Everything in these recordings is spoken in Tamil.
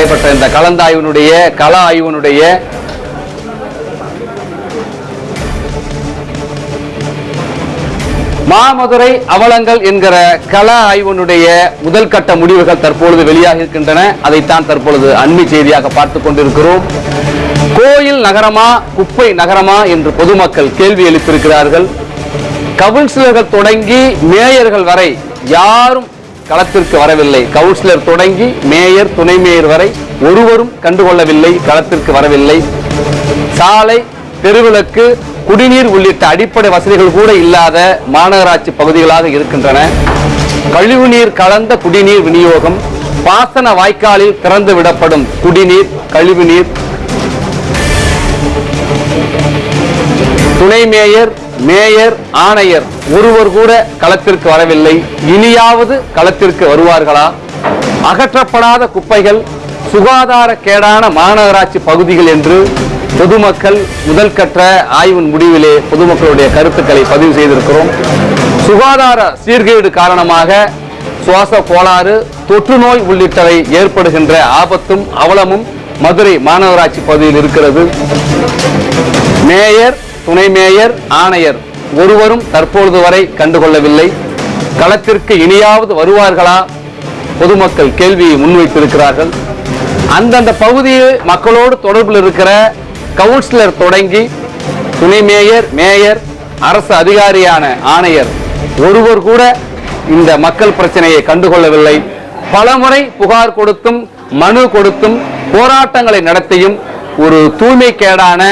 நடைபெற்ற இந்த கலந்தாய்வினுடைய கள ஆய்வினுடைய மாமதுரை அவலங்கள் என்கிற கள ஆய்வனுடைய முதல் கட்ட முடிவுகள் தற்பொழுது வெளியாக இருக்கின்றன அதைத்தான் தற்பொழுது அண்மை செய்தியாக பார்த்துக் கொண்டிருக்கிறோம். கோயில் நகரமா குப்பை நகரமா என்று பொதுமக்கள் கேள்வி எழுப்பியிருக்கிறார்கள். கவுன்சிலர்கள் தொடங்கி மேயர்கள் வரை யாரும் களத்திற்கு வரவில்லை. கவுன்சிலர் தொடங்கி மேயர் துணை மேயர் வரை ஒருவரும் கண்டுகொள்ளவில்லை. களத்திற்கு வரவில்லை. சாலை தெருவிளக்கு குடிநீர் உள்ளிட்ட அடிப்படை வசதிகள் கூட இல்லாத மாநகராட்சி பகுதிகளாக இருக்கின்றன. கழிவுநீர் கலந்த குடிநீர் விநியோகம் பாசன வாய்க்காலில் திறந்து விடப்படும் குடிநீர் கழிவுநீர் துணை மேயர் மேயர் ஆணையர் ஒருவர் கூட களத்திற்கு வரவில்லை. இனியாவது களத்திற்கு வருவார்களா? அகற்றப்படாத குப்பைகள் சுகாதார கேடான மாநகராட்சி பகுதிகள் என்று பொதுமக்கள் முதல் கற்ற ஆய்வின் முடிவிலே பொதுமக்களுடைய கருத்துக்களை பதிவு செய்திருக்கிறோம். சுகாதார சீர்கேடு காரணமாக சுவாச கோளாறு தொற்று நோய் உள்ளிட்டவை ஏற்படுகின்ற ஆபத்தும் அவலமும் மதுரை மாநகராட்சி பகுதியில் இருக்கிறது. மேயர் துணை மேயர் ஆணையர் ஒருவரும் தற்பொழுது வரை கண்டுகொள்ளவில்லை. களத்திற்கு இனியாவது வருவார்களா? பொதுமக்கள் கேள்வியை முன்வைத்திருக்கிறார்கள். அந்தந்த பகுதியில் மக்களோடு தொடர்பில் இருக்கிற கவுன்சிலர் தொடங்கி துணை மேயர் மேயர் அரசு அதிகாரியான ஆணையர் ஒருவர் கூட இந்த மக்கள் பிரச்சனையை கண்டுகொள்ளவில்லை. பலமுறை புகார் கொடுத்தும் மனு கொடுத்தும் போராட்டங்களை நடத்தியும் ஒரு தூய்மைக்கேடான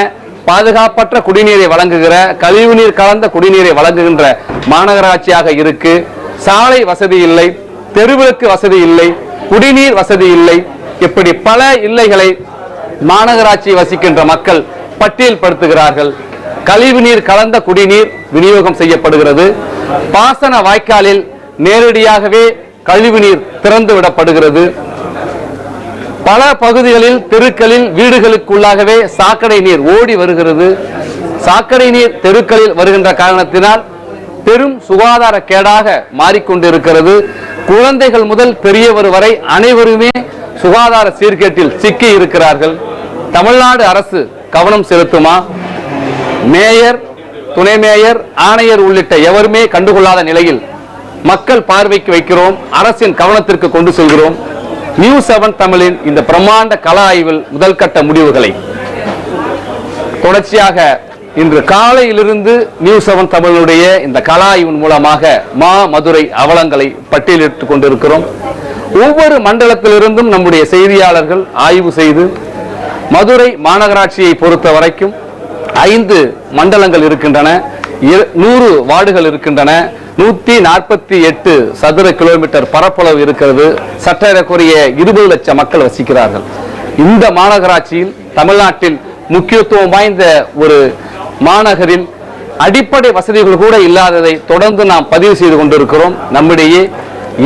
பாதுகாப்பற்ற குடிநீரை வழங்குகிற கழிவுநீர் கலந்த குடிநீரை வழங்குகின்ற மாநகராட்சியாக இருக்கு. சாலை வசதி இல்லை தெருவிளக்கு வசதி இல்லை குடிநீர் வசதி இல்லை. இப்படி பல இல்லைகளை மாநகராட்சி வசிக்கின்ற மக்கள் பட்டியல் படுத்துகிறார்கள் கழிவுநீர் கலந்த குடிநீர் விநியோகம் செய்யப்படுகிறது. பாசன வாய்க்காலில் நேரடியாகவே கழிவுநீர் திறந்து விடப்படுகிறது பல பகுதிகளில் தெருக்களில் வீடுகளுக்குள்ளாகவே சாக்கடை நீர் ஓடி வருகிறது. சாக்கடை நீர் தெருக்களில் வருகின்ற காரணத்தினால் பெரும் சுகாதார கேடாக மாறிக்கொண்டிருக்கிறது. குழந்தைகள் முதல் பெரியவர் வரை அனைவருமே சுகாதார சீர்கேட்டில் சிக்கி இருக்கிறார்கள். தமிழ்நாடு அரசு கவனம் செலுத்துமா? மேயர் துணை மேயர் ஆணையர் உள்ளிட்ட எவருமே கண்டுகொள்ளாத நிலையில் மக்கள் பார்வைக்கு வைக்கிறோம். அரசின் கவனத்திற்கு கொண்டு செல்கிறோம். நியூ செவன் தமிழின் இந்த பிரம்மாண்ட கல ஆய்வில் முதல் கட்ட முடிவுகளை. தொடர்ச்சியாக இன்று காலையிலிருந்து நியூ செவன் தமிழுடைய இந்த கல ஆய்வின் மூலமாக மா மதுரை அவலங்களை பட்டியலிட்டுக் கொண்டிருக்கிறோம். ஒவ்வொரு மண்டலத்திலிருந்தும் நம்முடைய செய்தியாளர்கள் ஆய்வு செய்து மதுரை மாநகராட்சியை பொறுத்த வரைக்கும் ஐந்து மண்டலங்கள் இருக்கின்றன இரு- நூறு வார்டுகள் இருக்கின்றன நூத்தி நாற்பத்தி எட்டு சதுர கிலோமீட்டர் பரப்பளவு இருக்கிறது. சற்றேறக்குறைய இருபது லட்சம் மக்கள் வசிக்கிறார்கள். இந்த மாநகராட்சியில் தமிழ்நாட்டில் முக்கியத்துவம் வாய்ந்த ஒரு மாநகரில் அடிப்படை வசதிகள் கூட இல்லாததை தொடர்ந்து நாம் பதிவு செய்து கொண்டிருக்கிறோம். நம்முடைய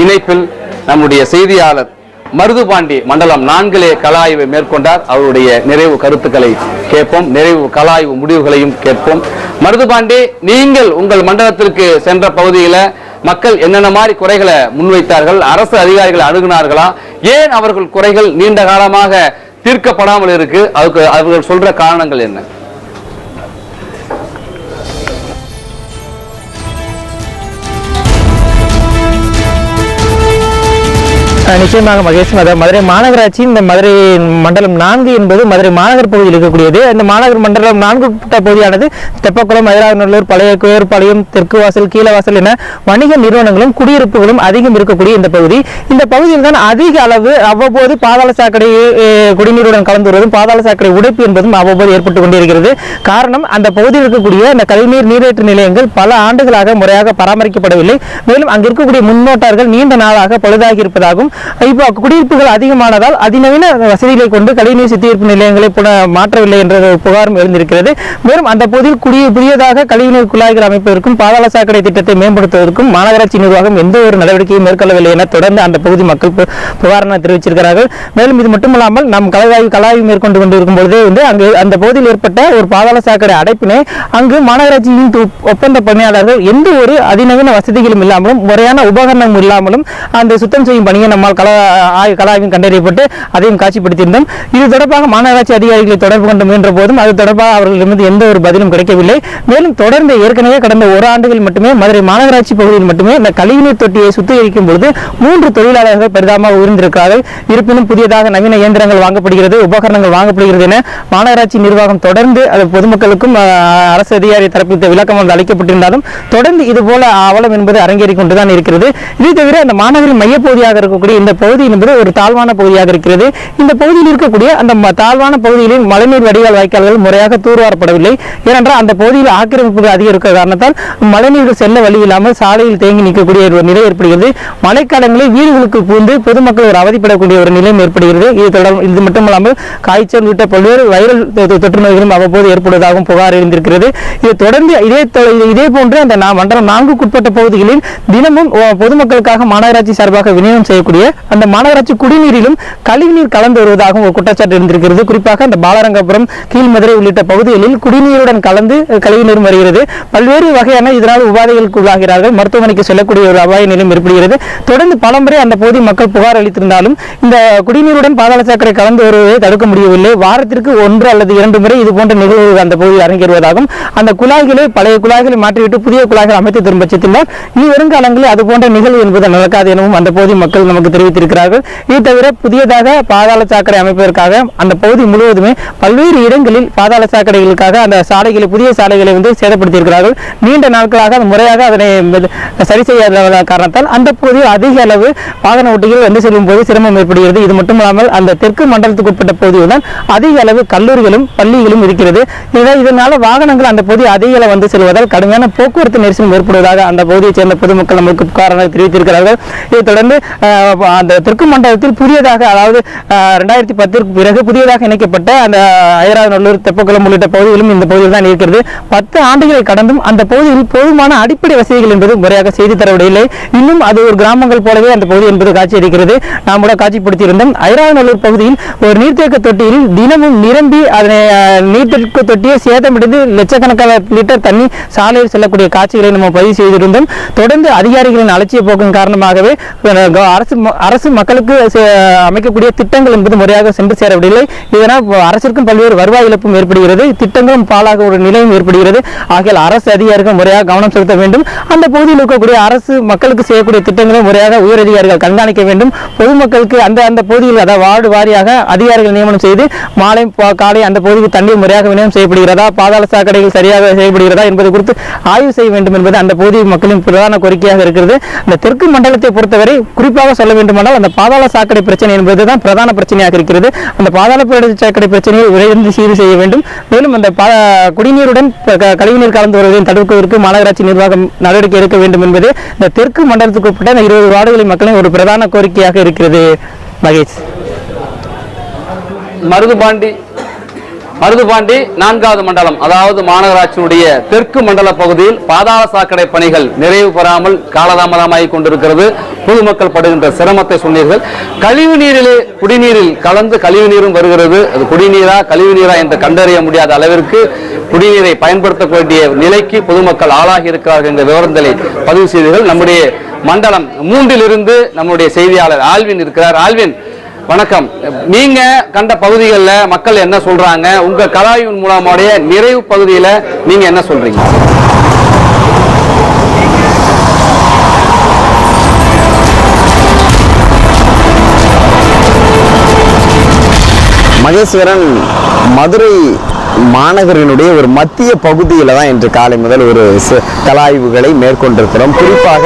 இணைப்பில் நம்முடைய செய்தியாளர் மருதுபாண்டி மண்டலம் நான்கிலே கலாய்வை மேற்கொண்டார். அவருடைய நிறைவு கருத்துக்களை கேட்போம். நிறைவு கலாய்வு முடிவுகளையும் கேட்போம். மருதுபாண்டி நீங்கள் உங்கள் மண்டலத்திற்கு சென்ற பகுதியில் மக்கள் என்னென்ன மாதிரி குறைகளை முன்வைத்தார்கள்? அரசு அதிகாரிகளை அணுகுனார்களா? ஏன் அவர்கள் குறைகள் நீண்ட காலமாக தீர்க்கப்படாமல் இருக்கு? அதுக்கு அவர்கள் சொல்ற காரணங்கள் என்ன? நிச்சயமாக மகேஷ் அதாவது மதுரை மாநகராட்சி இந்த மதுரை மண்டலம் நான்கு என்பது மதுரை மாநகர் பகுதியில் இருக்கக்கூடியது. இந்த மாநகர் மண்டலம் நான்கு உட்பட்ட பகுதியானது தெப்பக்குளம் மதுராநல்லூர் பழைய குயர்பாளையம் தெற்கு வாசல் கீழவாசல் என வணிக நிறுவனங்களும் குடியிருப்புகளும் அதிகம் இருக்கக்கூடிய இந்த பகுதி. இந்த பகுதியில் தான் அதிக அளவு அவ்வப்போது பாதாள சாக்கடை குடிநீருடன் கலந்து வருவதும் பாதாள சாக்கடை உடைப்பு என்பதும் அவ்வப்போது ஏற்பட்டு கொண்டிருக்கிறது. காரணம் அந்த பகுதியில் இருக்கக்கூடிய இந்த கழிவுநீர் நீரேற்று நிலையங்கள் பல ஆண்டுகளாக முறையாக பராமரிக்கப்படவில்லை. மேலும் அங்கு இருக்கக்கூடிய முன்னோட்டார்கள் நீண்ட நாளாக பழுதாகி இருப்பதாகவும் இப்போ குடியிருப்புகள் அதிகமானதால் அதிநவீன வசதிகளை கொண்டு கழிவுநீர் சுத்திகரிப்பு நிலையங்களை மாற்றவில்லை என்ற ஒரு புகாரும் எழுந்திருக்கிறது. மேலும் அந்த பகுதியில் குடிய புதியதாக கழிவுநீர் குழாய்கள் அமைப்பதற்கும் பாதாள சாக்கடை திட்டத்தை மேம்படுத்துவதற்கும் மாநகராட்சி நிர்வாகம் எந்த ஒரு நடவடிக்கையும் மேற்கொள்ளவில்லை என தொடர்ந்து அந்த பகுதி மக்கள் பு- புகாரணை தெரிவிச்சிருக்கிறார்கள். மேலும் இது மட்டுமல்லாமல் நாம் கலவாய்வு கலாய்வு மேற்கொண்டு கொண்டிருக்கும் பொழுதே வந்து அங்கு அந்த பகுதியில் ஏற்பட்ட ஒரு பாதாள சாக்கடை அடைப்பினை அங்கு மாநகராட்சியின் ஒப்பந்த பணியாளர்கள் எந்த ஒரு அதிநவீன வசதிகளும் இல்லாமலும் முறையான உபகரணம் இல்லாமலும் அந்த சுத்தம் செய்யும் பணியை நம்மால் கள ஆய்- கண்டறியப்பட்டு அதையும் காட்சிப்படுத்தியிருந்தோம். இது தொடர்பாக மாநகராட்சி அதிகாரிகளை தொடர்பு கொண்டு முயன்ற போதும் அது தொடர்பாக அவர்களிடமிருந்து எந்த ஒரு பதிலும் கிடைக்கவில்லை. மேலும் தொடர்ந்து ஏற்கனவே கடந்த ஒரு ஆண்டுகள் மட்டுமே மதுரை மாநகராட்சி பகுதியில் மட்டுமே இந்த கழிவுநீர் தொட்டியை சுத்திகரிக்கும் பொழுது மூன்று தொழிலாளர்கள் பெரிதாமாக உயர்ந்திருக்கிறார்கள் இருப்பினும் புதியதாக நவீன இயந்திரங்கள் வாங்கப்படுகிறது உபகரணங்கள் வாங்கப்படுகிறது என மாநகராட்சி நிர்வாகம் தொடர்ந்து அது பொதுமக்களுக்கும் அரசு அதிகாரி தரப்பில் விளக்கம் வந்து அளிக்கப்பட்டிருந்தாலும் தொடர்ந்து இது போல அவலம் என்பது அரங்கேறி கொண்டுதான் இருக்கிறது. இது தவிர அந்த மாநகரின் மையப்பகுதியாக இருக்கக்கூடிய இந்த பகுதி என்பது ஒரு தாழ்வான பகுதியாக இருக்கிறது. இந்த பகுதியில் இருக்கக்கூடிய அந்த ம- தாழ்வான பகுதிகளில் மழைநீர் வடிகால் வாய்க்கால்கள் முறையாக தூர்வாரப்படவில்லை. ஏனென்றால் அந்த பகுதியில் ஆக்கிரமிப்புகள் அதிகம் இருக்கிற காரணத்தால் மழைநீர் செல்ல வழி இல்லாமல் சாலையில் தேங்கி நிற்கக்கூடிய ஒரு நிலை ஏற்படுகிறது. மழைக்காலங்களில் வீடுகளுக்கு பூந்து பொதுமக்கள் ஒரு அவதிப்படக்கூடிய ஒரு நிலையும் ஏற்படுகிறது. இது தொடர் இது மட்டுமல்லாமல் காய்ச்சல் உள்ளிட்ட பல்வேறு வைரல் தொற்று நோய்களும் அவ்வப்போது ஏற்படுவதாகவும் புகார் இருந்திருக்கிறது இது தொடர்ந்து இதே இதே போன்று அந்த மண்டலம் நான்குக்குட்பட்ட பகுதிகளில் தினமும் பொதுமக்களுக்காக மாநகராட்சி சார்பாக விநியோகம் செய்யக்கூடிய அந்த மாநகராட்சி குடிநீரிலும் கழிவுநீர் கலந்து வருவதாகவும் ஒரு குற்றச்சாட்டு இருந்திருக்கிறது. குறிப்பாக அந்த பாலரங்கபுரம் கீழ்மதுரை உள்ளிட்ட பகுதிகளில் குடிநீருடன் கலந்து கழிவுநீரும் வருகிறது. பல்வேறு வகையான இதனால் உபாதைகளுக்கு உள்ளாகிறார்கள் மருத்துவமனைக்கு செல்லக்கூடிய ஒரு அபாய நிலையும் ஏற்படுகிறது. தொடர்ந்து பலமுறை அந்த பகுதி மக்கள் புகார் அளித்திருந்தாலும் இந்த குடிநீருடன் பாதாள சாக்கடை கலந்து வருவதை தடுக்க முடியவில்லை. வாரத்திற்கு ஒன்று அல்லது இரண்டு முறை இது போன்ற நிகழ்வுகள் அந்த பகுதியில் அரங்கேறுவதாகவும் அந்த குழாய்களை பழைய குழாய்களை மாற்றிவிட்டு புதிய குழாய்கள் அமைத்து திரும்ப பட்சத்தில் இனி வருங்காலங்களில் அது போன்ற நிகழ்வு என்பது நடக்காது எனவும் அந்த பகுதி மக்கள் நமக்கு தெரிவித்திருக்கிறார்கள். இது தவிர புதியதாக பாதாள சாக்கடை அமைப்பதற்காக அந்த பகுதி முழுவதுமே பல்வேறு இடங்களில் பாதாள சாக்கடைகளுக்காக அந்த சாலைகளை புதிய சாலைகளை வந்து சேதப்படுத்தியிருக்கிறார்கள். நீண்ட நாட்களாக அது முறையாக அதனை சரி செய்யாத காரணத்தால் அந்த பகுதியில் அதிக அளவு வாகன ஓட்டிகள் வந்து செல்லும் போது சிரமம் ஏற்படுகிறது. இது மட்டுமல்லாமல் அந்த தெற்கு மண்டலத்துக்கு உட்பட்ட பகுதியில் தான் அதிக அளவு கல்லூரிகளும் பள்ளிகளும் இருக்கிறது. இதனால் இதனால வாகனங்கள் அந்த பகுதி அதிக அளவு வந்து செல்வதால் கடுமையான போக்குவரத்து நெரிசல் ஏற்படுவதாக அந்த பகுதியைச் சேர்ந்த பொதுமக்கள் நமக்கு புகாராக தெரிவித்திருக்கிறார்கள். இதைத் தொடர்ந்து அந்த தெற்கு மண்டலத்தில் புதியதாக அதாவது ரெண்டாயிரத்தி பத்திற்கு பிறகு புதியதாக இணைக்கப்பட்ட அந்த ஐராநல்லூர் தெப்பக்குளம் உள்ளிட்ட பகுதிகளும் இந்த பகுதியில் தான் இருக்கிறது. பத்து ஆண்டுகளை கடந்தும் அந்த பகுதியில் போதுமான அடிப்படை வசதிகள் என்பது முறையாக செய்து தரவில்லை இன்னும் அது ஒரு கிராமங்கள் போலவே அந்த பகுதி என்பது காட்சியளிக்கிறது. நாம் கூட காட்சிப்படுத்தியிருந்தோம். ஐராநல்லூர் பகுதியில் ஒரு நீர்த்தேக்க தொட்டியில் தினமும் நிரம்பி அதனை நீர்த்தேக்க தொட்டியை சேதமடைந்து லட்சக்கணக்கான லிட்டர் தண்ணி சாலையில் செல்லக்கூடிய காட்சிகளை நம்ம பதிவு செய்திருந்தோம். தொடர்ந்து அதிகாரிகளின் அலட்சிய போக்கின் காரணமாகவே அரசு அரசு மக்களுக்கு அமைக்கக்கூடிய திட்டங்கள் என்பது முறையாக சென்று சேரவில்லை. இதனால் அரசிற்கும் பல்வேறு வருவாய் இழப்பும் ஏற்படுகிறது. திட்டங்களும் பாலாக ஒரு நிலையும் ஏற்படுகிறது. ஆகியால் அரசு அதிகாரிகள் முறையாக கவனம் செலுத்த வேண்டும். அந்த பகுதியில் இருக்கக்கூடிய அரசு மக்களுக்கு செய்யக்கூடிய திட்டங்களை முறையாக உயர் அதிகாரிகள் கண்காணிக்க வேண்டும். பொதுமக்களுக்கு அந்த அந்த பகுதியில் அதாவது வார்டு வாரியாக அதிகாரிகள் நியமனம் செய்து மாலை காலை அந்த பகுதிக்கு தண்ணீர் முறையாக விநியோகம் செய்யப்படுகிறதா? பாதாள சாக்கடைகள் சரியாக செய்யப்படுகிறதா என்பது குறித்து ஆய்வு செய்ய வேண்டும் என்பது அந்த பகுதி மக்களின் பிரதான கோரிக்கையாக இருக்கிறது. இந்த தெற்கு மண்டலத்தை பொறுத்தவரை குறிப்பாக சொல்ல வேண்டுமானால் அந்த பாதாள சாக்கடை பிரச்சனை என்பதுதான் பிரதான பிரச்சனையாக இருக்கிறது. அந்த பாதாள சாக்கடை பிரச்சனையை விரைந்து சீர் செய்ய வேண்டும். மேலும் அந்த குடிநீருடன் கழிவுநீர் கலந்து வருவதை தடுப்பதற்கு மாநகராட்சி நிர்வாகம் நடவடிக்கை எடுக்க வேண்டும் என்பது இந்த தெற்கு மண்டலத்துக்கு உட்பட்ட இந்த இருபது வார்டுகளின் மக்களின் ஒரு பிரதான கோரிக்கையாக இருக்கிறது. மகேஷ். மருதுபாண்டி மருதுபாண்டி நான்காவது மண்டலம் அதாவது மாநகராட்சியினுடைய தெற்கு மண்டல பகுதியில் பாதாள சாக்கடை பணிகள் நிறைவு பெறாமல் காலதாமதமாகி கொண்டிருக்கிறது. பொதுமக்கள் படுகின்ற சிரமத்தை சொன்னீர்கள். கழிவு நீரிலே குடிநீரில் கலந்து கழிவு நீரும் வருகிறது. அது குடிநீரா கழிவு நீரா என்று கண்டறிய முடியாத அளவிற்கு குடிநீரை பயன்படுத்தக்கூடிய நிலைக்கு பொதுமக்கள் ஆளாகி இருக்கிறார்கள் என்ற விவரங்களை பதிவு செய்தீர்கள். நம்முடைய மண்டலம் மூன்றிலிருந்து நம்முடைய செய்தியாளர் ஆல்வின் இருக்கிறார். ஆல்வின் வணக்கம். நீங்க கண்ட பகுதிகளில் மக்கள் என்ன சொல்றாங்க? உங்க கலாயின் மூலமுடைய நிறைவு பகுதியில நீங்க என்ன சொல்றீங்க? மகேஸ்வரன் மதுரை மாநகரினுடைய ஒரு மத்திய பகுதியில் தான் இன்று காலை முதல் ஒரு ச- கலாய்வுகளை மேற்கொண்டிருக்கிறோம். குறிப்பாக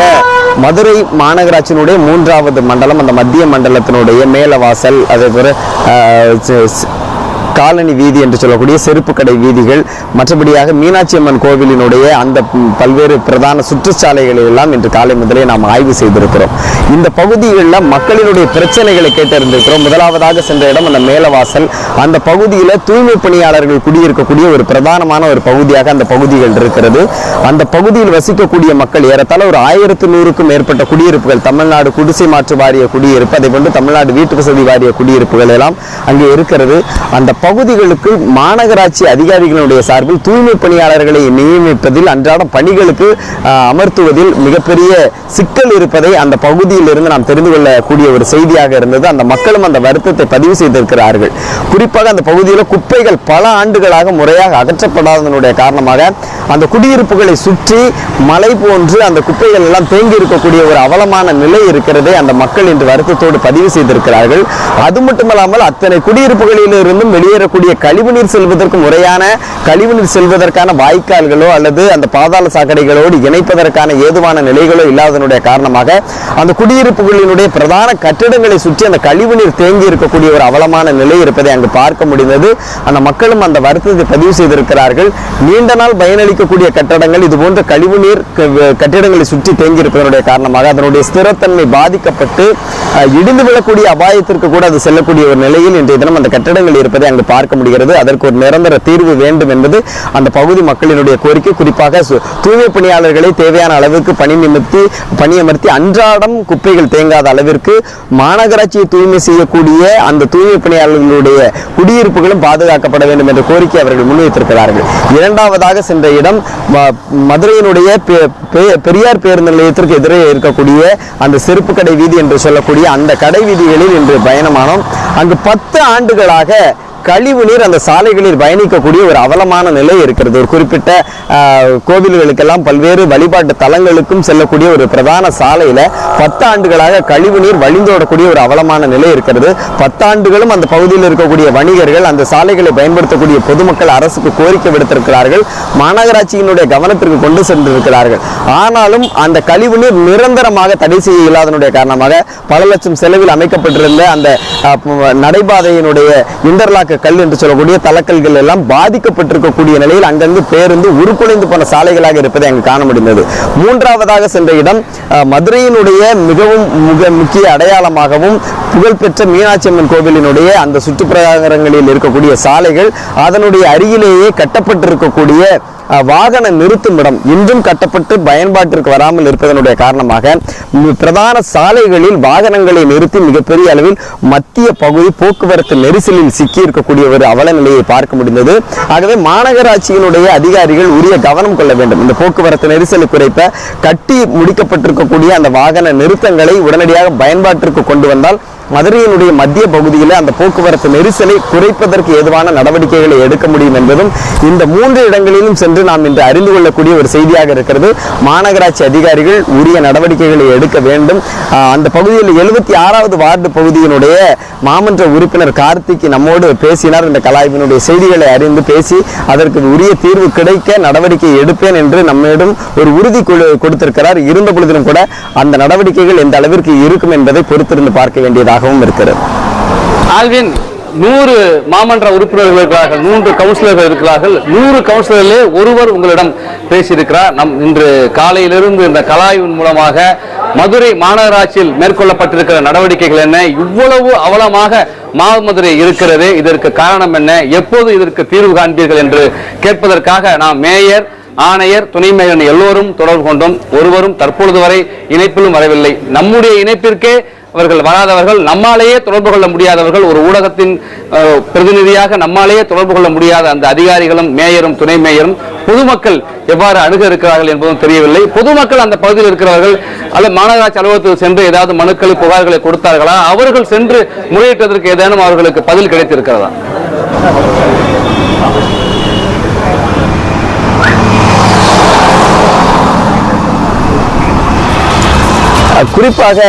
மதுரை மாநகராட்சியினுடைய மூன்றாவது மண்டலம் அந்த மத்திய மண்டலத்தினுடைய மேலவாசல் அதே போல காலனி வீதி என்று சொல்லக்கூடிய செருப்பு கடை வீதிகள் மற்றபடியாக மீனாட்சி அம்மன் கோவிலினுடைய அந்த பல்வேறு பிரதான சுற்றுச்சாலைகளை எல்லாம் இன்று காலை முதலே நாம் ஆய்வு செய்திருக்கிறோம். இந்த பகுதிகளில் மக்களினுடைய பிரச்சனைகளை கேட்டறிந்திருக்கிறோம். முதலாவதாக சென்ற இடம் அந்த மேலவாசல். அந்த பகுதியில் தூய்மை பணியாளர்கள் குடியிருக்கக்கூடிய ஒரு பிரதானமான ஒரு பகுதியாக அந்த பகுதிகள் இருக்கிறது. அந்த பகுதியில் வசிக்கக்கூடிய மக்கள் ஏறத்தாழ ஒரு ஆயிரத்து நூறுக்கும் மேற்பட்ட குடியிருப்புகள் தமிழ்நாடு குடிசை மாற்று வாரிய குடியிருப்பு அதை போன்று தமிழ்நாடு வீட்டு வசதி வாரிய குடியிருப்புகள் எல்லாம் அங்கே இருக்கிறது. அந்த பகுதிகளுக்கு மாநகராட்சி அதிகாரிகளுடைய சார்பில் தூய்மை பணியாளர்களை நியமிப்பதில் அன்றாட பணிகளுக்கு அமர்த்துவதில் மிகப்பெரிய சிக்கல் இருப்பதை அந்த பகுதி செய்தியிலிருந்து நாம் தெரிந்து கொள்ளக்கூடிய ஒரு செய்தியாக இருந்தது. அந்த மக்களும் அந்த வருத்தத்தை பதிவு செய்திருக்கிறார்கள். குறிப்பாக அந்த பகுதியில் குப்பைகள் பல ஆண்டுகளாக முறையாக அகற்றப்படாததனுடைய காரணமாக அந்த குடியிருப்புகளை சுற்றி மலை போன்று அந்த குப்பைகள் எல்லாம் தேங்கி இருக்கக்கூடிய ஒரு அவலமான நிலை இருக்கிறதை அந்த மக்கள் இன்று வருத்தத்தோடு பதிவு செய்திருக்கிறார்கள். அது மட்டுமல்லாமல் அத்தனை குடியிருப்புகளில் இருந்தும் வெளியேறக்கூடிய கழிவுநீர் செல்வதற்கு முறையான கழிவுநீர் செல்வதற்கான வாய்க்கால்களோ அல்லது அந்த பாதாள சாக்கடைகளோடு இணைப்பதற்கான ஏதுவான நிலைகளோ இல்லாததனுடைய காரணமாக அந்த குடியிருப்புகளினுடைய பிரதான கட்டிடங்களை சுற்றி அந்த கழிவுநீர் தேங்கி இருக்கக்கூடிய ஒரு அவலமான நிலை இருப்பதை அங்கு பார்க்க முடிந்தது. அந்த மக்களும் அந்த வருத்தத்தை பதிவு செய்திருக்கிறார்கள். நீண்ட நாள் பயனளிக்கக்கூடிய கட்டடங்கள் இது போன்ற கழிவுநீர் கட்டிடங்களை சுற்றி தேங்கி இருப்பதனுடைய காரணமாக அதனுடைய ஸ்திரத்தன்மை பாதிக்கப்பட்டு இடிந்து விழக்கூடிய அபாயத்திற்கு கூட அது செல்லக்கூடிய ஒரு நிலையில் இன்றைய தினம் அந்த கட்டடங்கள் இருப்பதை அங்கு பார்க்க முடிகிறது. அதற்கு ஒரு நிரந்தர தீர்வு வேண்டும் என்பது அந்த பகுதி மக்களினுடைய கோரிக்கை. குறிப்பாக தூய்மை பணியாளர்களை தேவையான அளவுக்கு பணி நிமித்தி பணியமர்த்தி அன்றாடம் குப்பைகள் தேங்காத அளவிற்கு மாநகராட்சியை தூய்மை செய்யக்கூடிய அந்த தூய்மை பணியாளர்களுடைய குடியிருப்புகளும் பாதுகாக்கப்பட வேண்டும் என்ற கோரிக்கை அவர்கள் முன்வைத்திருக்கிறார்கள். இரண்டாவதாக சென்ற இடம் ம- மதுரையினுடைய பெ- பெ- பெரியார் பேருந்து நிலையத்திற்கு எதிரே இருக்கக்கூடிய அந்த செருப்பு கடை வீதி என்று சொல்லக்கூடிய அந்த கடை வீதிகளில் இன்று பயணமானோம். அங்கு பத்து ஆண்டுகளாக கழிவு நீர் அந்த சாலைகளில் பயணிக்கக்கூடிய ஒரு அவலமான நிலை இருக்கிறது. ஒரு குறிப்பிட்ட கோவில்களுக்கெல்லாம் பல்வேறு வழிபாட்டு தலங்களுக்கும் செல்லக்கூடிய ஒரு பிரதான சாலையில் பத்து ஆண்டுகளாக கழிவுநீர் வழிந்தோடக்கூடிய ஒரு அவலமான நிலை இருக்கிறது. பத்தாண்டுகளும் அந்த பகுதியில் இருக்கக்கூடிய வணிகர்கள் அந்த சாலைகளை பயன்படுத்தக்கூடிய பொதுமக்கள் அரசுக்கு கோரிக்கை விடுத்திருக்கிறார்கள். மாநகராட்சியினுடைய கவனத்திற்கு கொண்டு சென்றிருக்கிறார்கள். ஆனாலும் அந்த கழிவுநீர் நிரந்தரமாக தடை செய்ய இல்லாதனுடைய காரணமாக பல லட்சம் செலவில் அமைக்கப்பட்டிருந்த அந்த நடைபாதையினுடைய இன்டர்லாக் கல் என்று சொல்லக்கூடிய தலக்கல்கள் எல்லாம் பாதிக்கப்பட்டிருக்கக்கூடிய நிலையில் அங்கங்கு பேருந்து உருக்குலைந்து போன சாலைகளாக இருப்பதை அங்கு காண முடிந்தது. மூன்றாவதாக சென்ற இடம் மதுரையினுடைய மிகவும் மிக முக்கிய அடையாளமாகவும் புகழ்பெற்ற மீனாட்சி அம்மன் கோவிலினுடைய அந்த சுற்றுப்பிரகாரங்களில் இருக்கக்கூடிய சாலைகள் அதனுடைய அருகிலேயே கட்டப்பட்டிருக்கக்கூடிய வாகன நிறுத்தும் இடம் இன்றும் கட்டப்பட்டு பயன்பாட்டிற்கு வராமல் இருப்பதனுடைய காரணமாக பிரதான சாலைகளில் வாகனங்களை நிறுத்தி மிகப்பெரிய அளவில் மத்திய பகுதி போக்குவரத்து நெரிசலில் சிக்கி இருக்கக்கூடிய ஒரு அவல நிலையை பார்க்க முடிந்தது. ஆகவே மாநகராட்சியினுடைய அதிகாரிகள் உரிய கவனம் கொள்ள வேண்டும். இந்த போக்குவரத்து நெரிசலை குறைப்ப கட்டி முடிக்கப்பட்டிருக்கக்கூடிய அந்த வாகன நிறுத்தங்களை உடனடியாக பயன்பாட்டிற்கு கொண்டு வந்தால் மதுரையினுடைய மத்திய பகுதியில் அந்த போக்குவரத்து நெரிசலை குறைப்பதற்கு ஏதுவான நடவடிக்கைகளை எடுக்க முடியும் என்பதும் இந்த மூன்று இடங்களிலும் சென்று நாம் இன்று அறிந்து கொள்ளக்கூடிய ஒரு செய்தியாக இருக்கிறது. மாநகராட்சி அதிகாரிகள் உரிய நடவடிக்கைகளை எடுக்க வேண்டும். அந்த பகுதியில் எழுபத்தி ஆறாவது வார்டு பகுதியினுடைய மாமன்ற உறுப்பினர் கார்த்திக் நம்மோடு பேசினார். இந்த கலாய்வினுடைய செய்திகளை அறிந்து பேசி அதற்கு உரிய தீர்வு கிடைக்க நடவடிக்கை எடுப்பேன் என்று நம்மிடம் ஒரு உறுதி கொடுத்திருக்கிறார். இருந்த பொழுதிலும் கூட அந்த நடவடிக்கைகள் எந்த அளவிற்கு இருக்கும் என்பதை பொறுத்திருந்து பார்க்க வேண்டியதாகவும் இருக்கிறது. ஆல்வின் நூறு மாமன்ற உறுப்பினர்கள் இருக்கிறார்கள் மூன்று கவுன்சிலர்கள் இருக்கிறார்கள். நூறு கவுன்சிலர்களே ஒருவர் உங்களிடம் பேசியிருக்கிறார். நம் இன்று காலையிலிருந்து இந்த கலாய்வின் மூலமாக மதுரை மாநகராட்சியில் மேற்கொள்ளப்பட்டிருக்கிற நடவடிக்கைகள் என்ன? இவ்வளவு அவலமாக மாமதுரை இருக்கிறது. இதற்கு காரணம் என்ன? எப்போது இதற்கு தீர்வு காண்பீர்கள் என்று கேட்பதற்காக நாம் மேயர் ஆணையர் துணை மேயர் எல்லோரும் தொடர்பு கொண்டோம். ஒருவரும் தற்பொழுது வரை இணைப்பிலும் வரவில்லை. நம்முடைய இணைப்பிற்கே அவர்கள் வராதவர்கள் நம்மாலேயே தொடர்பு கொள்ள முடியாதவர்கள் ஒரு ஊடகத்தின் பிரதிநிதியாக நம்மாலேயே தொடர்பு கொள்ள முடியாத அந்த அதிகாரிகளும் மேயரும் துணை மேயரும் பொதுமக்கள் எவ்வாறு அணுக இருக்கிறார்கள் என்பதும் தெரியவில்லை. பொதுமக்கள் அந்த பகுதியில் இருக்கிறவர்கள் அல்லது மாநகராட்சி அலுவலகத்தில் சென்று ஏதாவது மனுக்கள் புகார்களை கொடுத்தார்களா? அவர்கள் சென்று முறையிட்டதற்கு ஏதேனும் அவர்களுக்கு பதில் கிடைத்திருக்கிறதா? குறிப்பாக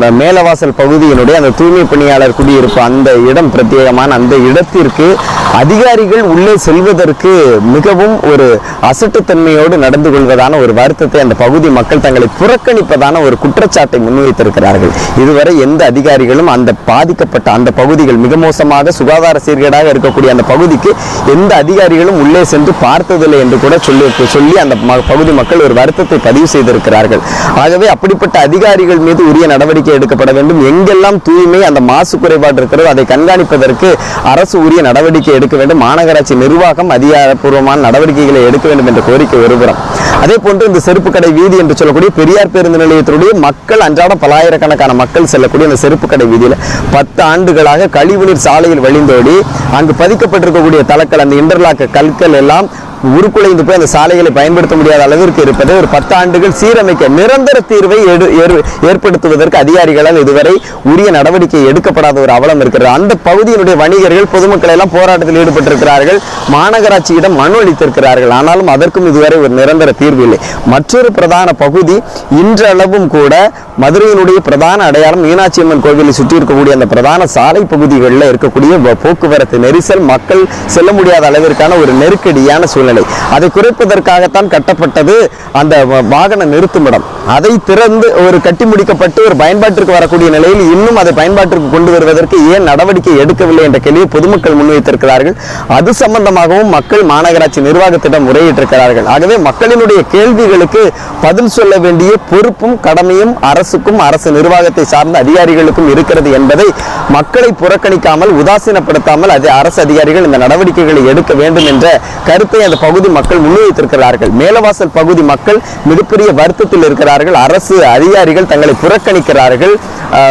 மேலவாசல் பகுதியினுடைய அந்த தூய்மை பணியாளர் குடியிருப்பு அந்த இடம் பிரத்யேகமான அந்த இடத்திற்கு அதிகாரிகள் உள்ளே செல்வதற்கு மிகவும் ஒரு அசட்டுத்தன்மையோடு நடந்து கொள்வதான ஒரு வருத்தத்தை அந்த பகுதி மக்கள் தங்களை புறக்கணிப்பதான ஒரு குற்றச்சாட்டை முன்வைத்திருக்கிறார்கள். இதுவரை எந்த அதிகாரிகளும் அந்த பாதிக்கப்பட்ட அந்த பகுதிகள் மிக மோசமாக சுகாதார சீர்கேடாக இருக்கக்கூடிய அந்த பகுதிக்கு எந்த அதிகாரிகளும் உள்ளே சென்று பார்த்ததில்லை என்று கூட சொல்லி சொல்லி அந்த ம- பகுதி மக்கள் ஒரு வருத்தத்தை பதிவு செய்திருக்கிறார்கள். ஆகவே அப்படிப்பட்ட அதிகாரிகள் மீது உரிய நடவடிக்கை எடுக்கப்பட வேண்டும். எங்கெல்லாம் தூய்மை அந்த மாசு குறைபாடு இருக்கிறதோ அதை கண்காணிப்பதற்கு அரசு உரிய நடவடிக்கை எடுக்க வேண்டும். மாநகராட்சி நிர்வாகம் அதிகாரப்பூர்வமான நடவடிக்கைகளை எடுக்க வேண்டும் என்ற கோரிக்கை ஒருபுறம். அதே போன்று இந்த செருப்பு கடை வீதி என்று சொல்லக்கூடிய பெரியார் பேருந்து நிலையத்தினுடைய மக்கள் அன்றாடம் பலாயிரக்கணக்கான மக்கள் செல்லக்கூடிய அந்த செருப்பு கடை வீதியில் பத்து ஆண்டுகளாக கழிவுநீர் சாலையில் வழிந்தோடி அங்கு பதிக்கப்பட்டிருக்கக்கூடிய தலக்கல் அந்த இன்டர்லாக் கற்கள் எல்லாம் உருக்குலைந்து போய் அந்த சாலைகளை பயன்படுத்த முடியாத அளவிற்கு இருப்பதை ஒரு பத்து ஆண்டுகள் சீரமைக்க நிரந்தர தீர்வை எடு- ஏற்படுத்துவதற்கு அதிகாரிகளால் இதுவரை உரிய நடவடிக்கை எடுக்கப்படாத ஒரு அவலம் இருக்கிறது. அந்த பகுதியினுடைய வணிகர்கள் பொதுமக்கள் எல்லாம் போராட்டத்தில் ஈடுபட்டிருக்கிறார்கள். மாநகராட்சியிடம் மனு அளித்திருக்கிறார்கள். ஆனாலும் அதற்கும் இதுவரை ஒரு நிரந்தர தீர்வு இல்லை. மற்றொரு பிரதான பகுதி இன்றளவும் கூட மதுரையினுடைய பிரதான அடையாளம் மீனாட்சி அம்மன் கோவிலை சுற்றி இருக்கக்கூடிய அந்த பிரதான சாலை பகுதிகளில் இருக்கக்கூடிய போக்குவரத்து நெரிசல் மக்கள் செல்ல முடியாத அளவிற்கான ஒரு நெருக்கடியான சூழ்நிலை. சூழ்நிலை அதை குறைப்பதற்காகத்தான் கட்டப்பட்டது அந்த வாகன நிறுத்துமிடம். அதை திறந்து ஒரு கட்டி முடிக்கப்பட்டு ஒரு பயன்பாட்டிற்கு வரக்கூடிய நிலையில் இன்னும் அதை பயன்பாட்டிற்கு கொண்டு வருவதற்கு ஏன் நடவடிக்கை எடுக்கவில்லை என்ற கேள்வியை பொதுமக்கள் முன்வைத்திருக்கிறார்கள். அது சம்பந்தமாகவும் மக்கள் மாநகராட்சி நிர்வாகத்திடம் முறையிட்டிருக்கிறார்கள். ஆகவே மக்களினுடைய கேள்விகளுக்கு பதில் சொல்ல வேண்டிய பொறுப்பும் கடமையும் அரசுக்கும் அரசு நிர்வாகத்தை சார்ந்த அதிகாரிகளுக்கும் இருக்கிறது என்பதை மக்களை புறக்கணிக்காமல் உதாசீனப்படுத்தாமல் அது அரசு அதிகாரிகள் இந்த நடவடிக்கைகளை எடுக்க வேண்டும் என்ற கருத்தை அந்த பகுதி மக்கள் முன்வைத்திருக்கிறார்கள். மேலவாசல் பகுதி மக்கள் மிகப்பெரிய வருத்தத்தில் இருக்கிறார்கள். அரசு அதிகாரிகள் தங்களை புறக்கணிக்கிறார்கள்.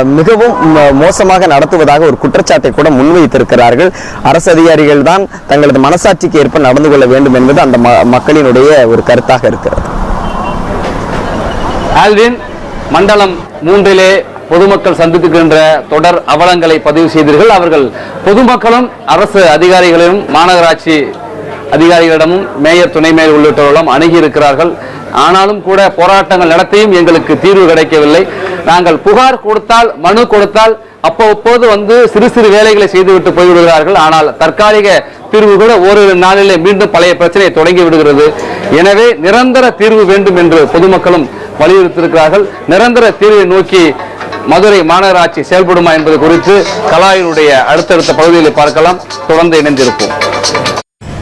மிகவும் மோசமாக நடத்துவதாக ஒரு குற்றச்சாட்டை கூட முன்வைத்திருக்கிறார்கள். அரசு அதிகாரிகள் தான் தங்களது மனசாட்சிக்கு ஏற்ப நடந்து கொள்ள வேண்டும் என்பது அந்த ம- மக்களினுடைய ஒரு கருத்தாக இருக்கிறது. ஆல்வின் மண்டலம் மூன்றிலே பொதுமக்கள் சந்திக்கின்ற தொடர் அவலங்களை பதிவு செய்தீர்கள். அவர்கள் பொதுமக்களும் அரசு அதிகாரிகளும் மாநகராட்சி அதிகாரிகளிடமும் மேயர் துணை மேயர் உள்ளிட்டவர்களும் அணுகி இருக்கிறார்கள் ஆனாலும் கூட போராட்டங்கள் நடத்தியும் எங்களுக்கு தீர்வு கிடைக்கவில்லை. நாங்கள் புகார் கொடுத்தால் மனு கொடுத்தால் அப்பப்போது வந்து சிறு சிறு வேலைகளை செய்துவிட்டு போய்விடுகிறார்கள். ஆனால் தற்காலிக தீர்வு கூட ஓரிரு நாளிலே மீண்டும் பழைய பிரச்சனையை தொடங்கி விடுகிறது. எனவே நிரந்தர தீர்வு வேண்டும் என்று பொதுமக்களும் வலியுறுத்தியிருக்கிறார்கள். நிரந்தர தீர்வை நோக்கி மதுரை மாநகராட்சி செயல்படுமா என்பது குறித்து கலாயினுடைய அடுத்தடுத்த பகுதிகளை பார்க்கலாம். தொடர்ந்து இணைந்திருப்போம்.